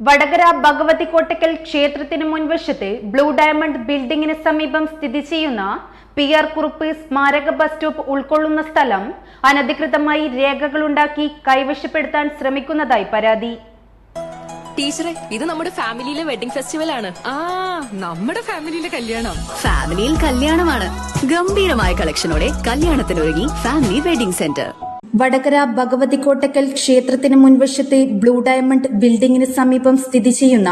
വടകര ഭഗവതി കോട്ടക്കൽ ക്ഷേത്രത്തിന് മുൻവശത്ത് blue diamond ബിൽഡിംഗിന് സമീപം സ്ഥിതി ചെയ്യുന്ന പി ആർ കുറുപ്പ് സ്മാരക ബസ് സ്റ്റോപ്പ് ഉൾക്കൊള്ളുന്ന സ്ഥലം അനധികൃതമായി രേഖകളുണ്ടാക്കി കൈവശപ്പെടുത്താൻ ശ്രമിക്കുന്നതായി പരാതി. ടീച്ചറെ ഇത് നമ്മുടെ ഫാമിലിയിലെ വെഡിംഗ് ഫെസ്റ്റിവൽ ആണ്. ആ നമ്മുടെ ഫാമിലിയിലെ കല്യാണം. ഫാമിലിയിൽ കല്യാണമാണ്. ഗംഭീരമായ കളക്ഷനോടെ കല്യാണത്തിനൊരുങ്ങി family wedding centre. Vadakara Bhagavathi Kottakkal ക്ഷേത്രത്തിന് മുൻവശത്തെ ബ്ലൂ ഡയമണ്ട് ബിൽഡിംഗിന് സമീപം സ്ഥിതി ചെയ്യുന്ന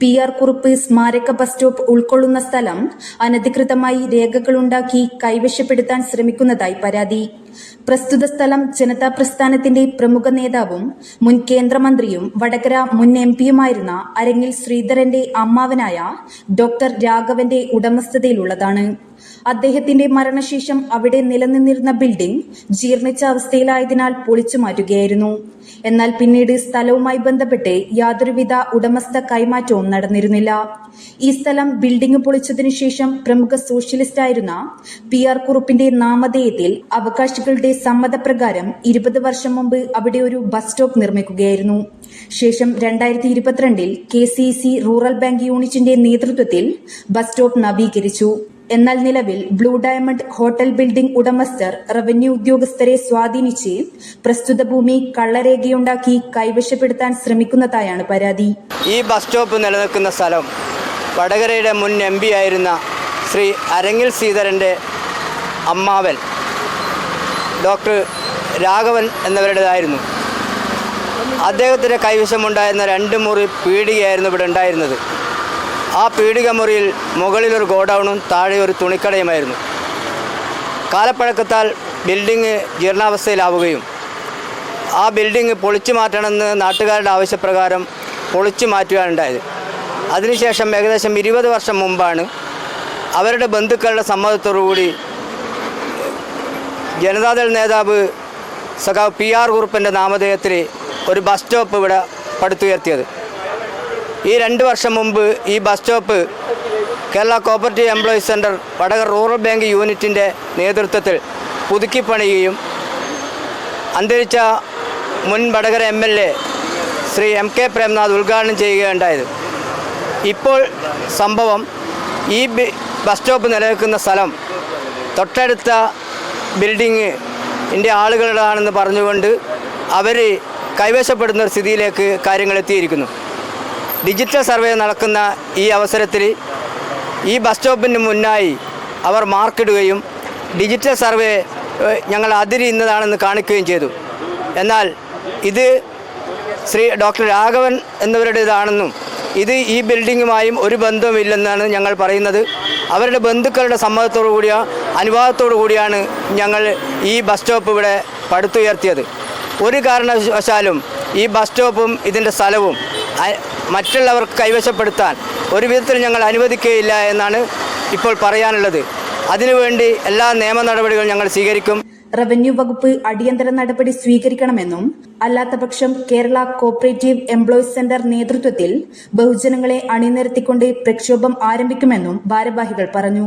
പി ആർ കുറുപ്പ് സ്മാരക ബസ് സ്റ്റോപ്പ് ഉൾക്കൊള്ളുന്ന സ്ഥലം അനധികൃതമായി രേഖകളുണ്ടാക്കി കൈവശപ്പെടുത്താൻ ശ്രമിക്കുന്നതായി പരാതി. പ്രസ്തുത സ്ഥലം ജനതാ പ്രസ്ഥാനത്തിന്റെ പ്രമുഖ നേതാവും മുൻ കേന്ദ്രമന്ത്രിയും വടകര മുൻ എം പിയുമായിരുന്ന അരങ്ങിൽ ശ്രീധരന്റെ അമ്മാവനായ ഡോക്ടർ രാഘവന്റെ ഉടമസ്ഥതയിലുള്ളതാണ്. അദ്ദേഹത്തിന്റെ മരണശേഷം അവിടെ നിലനിന്നിരുന്ന ബിൽഡിംഗ് ജീർണിച്ച അവസ്ഥയിലായതിനാൽ പൊളിച്ചു മാറ്റുകയായിരുന്നു. എന്നാൽ പിന്നീട് സ്ഥലവുമായി ബന്ധപ്പെട്ട് യാതൊരുവിധ ഉടമസ്ഥ കൈമാറ്റവും നടന്നിരുന്നില്ല. ഈ സ്ഥലം ബിൽഡിംഗ് പൊളിച്ചതിനു ശേഷം പ്രമുഖ സോഷ്യലിസ്റ്റായിരുന്ന പി ആർ കുറുപ്പിന്റെ നാമധേയത്തിൽ അവകാശികളുടെ സമ്മതപ്രകാരം ഇരുപത് വർഷം മുമ്പ് അവിടെ ഒരു ബസ് സ്റ്റോപ്പ് നിർമ്മിക്കുകയായിരുന്നു. ശേഷം രണ്ടായിരത്തി ഇരുപത്തിരണ്ടിൽ K C C rural bank യൂണിറ്റിന്റെ നേതൃത്വത്തിൽ ബസ് സ്റ്റോപ്പ് നവീകരിച്ചു. എന്നാൽ നിലവിൽ ബ്ലൂ ഡയമണ്ട് ഹോട്ടൽ ബിൽഡിംഗ് ഉടമസ്ഥർ റവന്യൂ ഉദ്യോഗസ്ഥരെ സ്വാധീനിച്ച് പ്രസ്തുത ഭൂമി കള്ളരേഖയുണ്ടാക്കി കൈവശപ്പെടുത്താൻ ശ്രമിക്കുന്നതായാണ് പരാതി. ഈ ബസ് സ്റ്റോപ്പ് നിലനിൽക്കുന്ന സ്ഥലം വടകരയുടെ മുൻ എം ആയിരുന്ന ശ്രീ അരങ്ങിൽ ശ്രീധരന്റെ അമ്മാവൻ ഡോക്ടർ രാഘവൻ എന്നിവരുടേതായിരുന്നു. അദ്ദേഹത്തിന്റെ കൈവശമുണ്ടായിരുന്ന രണ്ട് മുറി പീടികയായിരുന്നു ഇവിടെ ഉണ്ടായിരുന്നത്. ആ പീടിക മുറിയിൽ മുകളിലൊരു ഗോഡൗണും താഴെ ഒരു തുണിക്കടയുമായിരുന്നു. കാലപ്പഴക്കത്താൽ ബിൽഡിംഗ് ജീർണാവസ്ഥയിലാവുകയും ആ ബിൽഡിംഗ് പൊളിച്ചു മാറ്റണമെന്ന് നാട്ടുകാരുടെ ആവശ്യപ്രകാരം പൊളിച്ചു മാറ്റുകയാണുണ്ടായത് അതിനുശേഷം ഏകദേശം ഇരുപത് വർഷം മുമ്പാണ് അവരുടെ ബന്ധുക്കളുടെ സമ്മതത്തോടുകൂടി ജനതാദൾ നേതാവ് സഖാവ് പി ആർ കുറുപ്പിന്റെ നാമധേയത്തിൽ ഒരു ബസ് സ്റ്റോപ്പ് ഇവിടെ പടുത്തുയർത്തിയത്. ഈ രണ്ട് വർഷം മുമ്പ് ഈ bus stop Kerala cooperative employees centre Vadakara rural bank യൂണിറ്റിന്റെ നേതൃത്വത്തിൽ പുതുക്കിപ്പണിയുകയും അന്തരിച്ച മുൻ Vadakara M L A Shri M K Premnath ഉദ്ഘാടനം ചെയ്യുകയുണ്ടായത്. ഇപ്പോൾ സംഭവം ഈ ബസ് സ്റ്റോപ്പ് നിലനിൽക്കുന്ന സ്ഥലം തൊട്ടടുത്ത ബിൽഡിങ് ഇന്റെ ആളുകളുടെയാണെന്ന് പറഞ്ഞുകൊണ്ട് അവർ കൈവശപ്പെടുന്ന ഒരു സ്ഥിതിയിലേക്ക് കാര്യങ്ങൾ എത്തിയിരിക്കുന്നു. ഡിജിറ്റൽ സർവേ നടക്കുന്ന ഈ അവസരത്തിൽ ഈ ബസ് സ്റ്റോപ്പിന് മുന്നായി അവർ മാർക്കിടുകയും ഡിജിറ്റൽ സർവേ ഞങ്ങൾ അതിരി ഇന്നതാണെന്ന് കാണിക്കുകയും ചെയ്തു. എന്നാൽ ഇത് ശ്രീ ഡോക്ടർ രാഘവൻ എന്നിവരുടേതാണെന്നും ഇത് ഈ ബിൽഡിങ്ങുമായും ഒരു ബന്ധവുമില്ലെന്നാണ് ഞങ്ങൾ പറയുന്നത്. അവരുടെ ബന്ധുക്കളുടെ സമ്മതത്തോടു കൂടിയ അനുവാദത്തോടു കൂടിയാണ് ഞങ്ങൾ ഈ ബസ് സ്റ്റോപ്പ് ഇവിടെ പടുത്തുയർത്തിയത്. ഒരു കാരണവശാലും ഈ ബസ് സ്റ്റോപ്പും ഇതിന്റെ സ്ഥലവും മറ്റുള്ളവർക്ക് കൈവശപ്പെടുത്താൻ ഒരു വിധത്തിൽ ഞങ്ങൾ അനുവദിക്കുകയില്ല എന്നാണ് ഇപ്പോൾ പറയാനുള്ളത്. അതിനുവേണ്ടി എല്ലാ നിയമ നടപടികളും ഞങ്ങൾ സ്വീകരിക്കും. റവന്യൂ വകുപ്പ് അടിയന്തര നടപടി സ്വീകരിക്കണമെന്നും അല്ലാത്തപക്ഷം കേരള കോപ്പറേറ്റീവ് എംപ്ലോയീസ് സെന്റർ നേതൃത്വത്തിൽ ബഹുജനങ്ങളെ അണിനിരത്തിക്കൊണ്ട് പ്രക്ഷോഭം ആരംഭിക്കുമെന്നും ഭാരവാഹികൾ പറഞ്ഞു.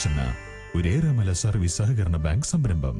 വെളിച്ചെണ്ണ ഒരേറെമല സർവീസ് സഹകരണ ബാങ്ക് സംരംഭം.